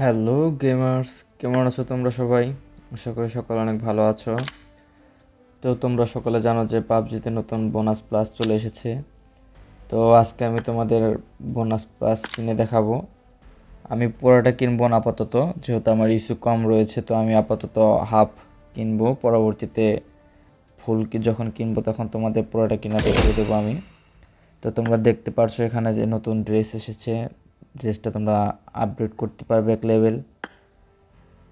Hello gamers, কেমন আছো তোমরা সবাই? আশা করি সকলে অনেক ভালো আছো। তো তোমরা সকলে জানো যে পাবজিতে নতুন বোনাস প্লাস চলে এসেছে। তো আজকে আমি তোমাদের বোনাস প্লাস কিনে দেখাবো। আমি পুরোটা কিনবো না আপাতত, যেহেতু আমার ইস্যু কম রয়েছে, তো আমি আপাতত হাফ কিনবো। পরবর্তীতে ফুল কি যখন কিনবো তখন তোমাদের পুরোটা কিনা দেখিয়ে দেবো আমি। তো তোমরা দেখতে পারছ এখানে যে নতুন ড্রেস এসেছে। ড্রেসটা তোমরা আপডেট করতে পারবে এক লেভেল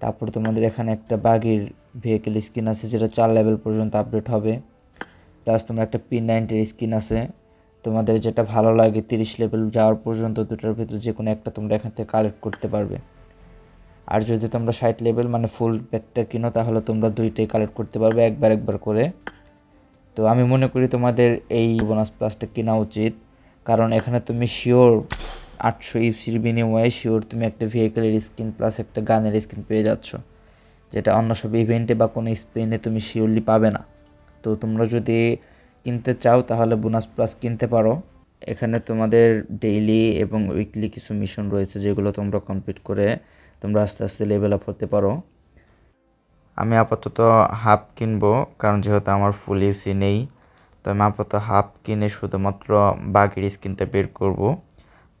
তারপর তোমাদের এখানে একটা বাগির ভেহিকেল স্কিন আছে, যেটা চার লেভেল পর্যন্ত আপডেট হবে। প্লাস তোমার একটা পি নাইনটির স্কিন আছে। তোমাদের যেটা ভালো লাগে তিরিশ লেভেল যাওয়ার পর্যন্ত, দুটোর ভিতরে যে কোনো একটা তোমরা এখান থেকে কালেক্ট করতে পারবে। আর যদি তোমরা ষাট লেভেল মানে ফুল প্যাকটা কিনো, তাহলে তোমরা দুইটাই কালেক্ট করতে পারবে, একবার একবার করে। তো আমি মনে করি তোমাদের এই বোনাস প্লাসটা কেনা উচিত। কারণ এখানে তুমি শিওর আটশো ইপসির বিনিময়ে শিওর তুমি একটা ভেহিকেলের স্কিন প্লাস একটা গানের স্কিন পেয়ে যাচ্ছ। যেটা অন্য সব ইভেন্টে বা কোনো স্পেনে তুমি শিওরলি পাবে না। তো তোমরা যদি কিনতে চাও তাহলে বোনাস প্লাস কিনতে পারো। এখানে তোমাদের ডেইলি এবং উইকলি কিছু মিশন রয়েছে যেগুলো তোমরা কমপ্লিট করে তোমরা আস্তে আস্তে লেভেল আপ হতে পারো। আমি আপাতত হাফ কিনবো, কারণ যেহেতু আমার ফুল ইউসি নেই, তো আমি আপাতত হাফ কিনে শুধুমাত্র বাঘের স্কিনটা বের করব।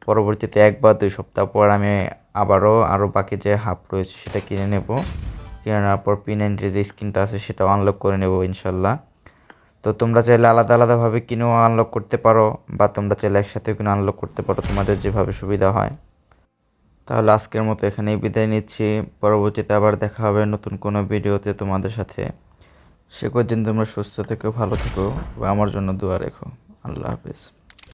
পরবর্তীতে এক বা দুই সপ্তাহ পর আমি আবারও আরও বাকি যে হাফ রয়েছে সেটা কিনে নেব। কিনে নেওয়ার পর পিন নাইনটির যে স্ক্রিনটা আছে সেটাও আনলক করে নেব ইনশাল্লাহ। তো তোমরা চাইলে আলাদা আলাদাভাবে কিনেও আনলক করতে পারো বা তোমরা চাইলে একসাথে কিনে আনলক করতে পারো, তোমাদের যেভাবে সুবিধা হয়। তাহলে আজকের মতো এখানেই বিদায় নিচ্ছি। পরবর্তীতে আবার দেখা হবে নতুন কোনো ভিডিওতে তোমাদের সাথে। সে কদিন তোমরা সুস্থ থেকো, ভালো থেকো বা আমার জন্য দোয়া রেখো। আল্লাহ হাফেজ।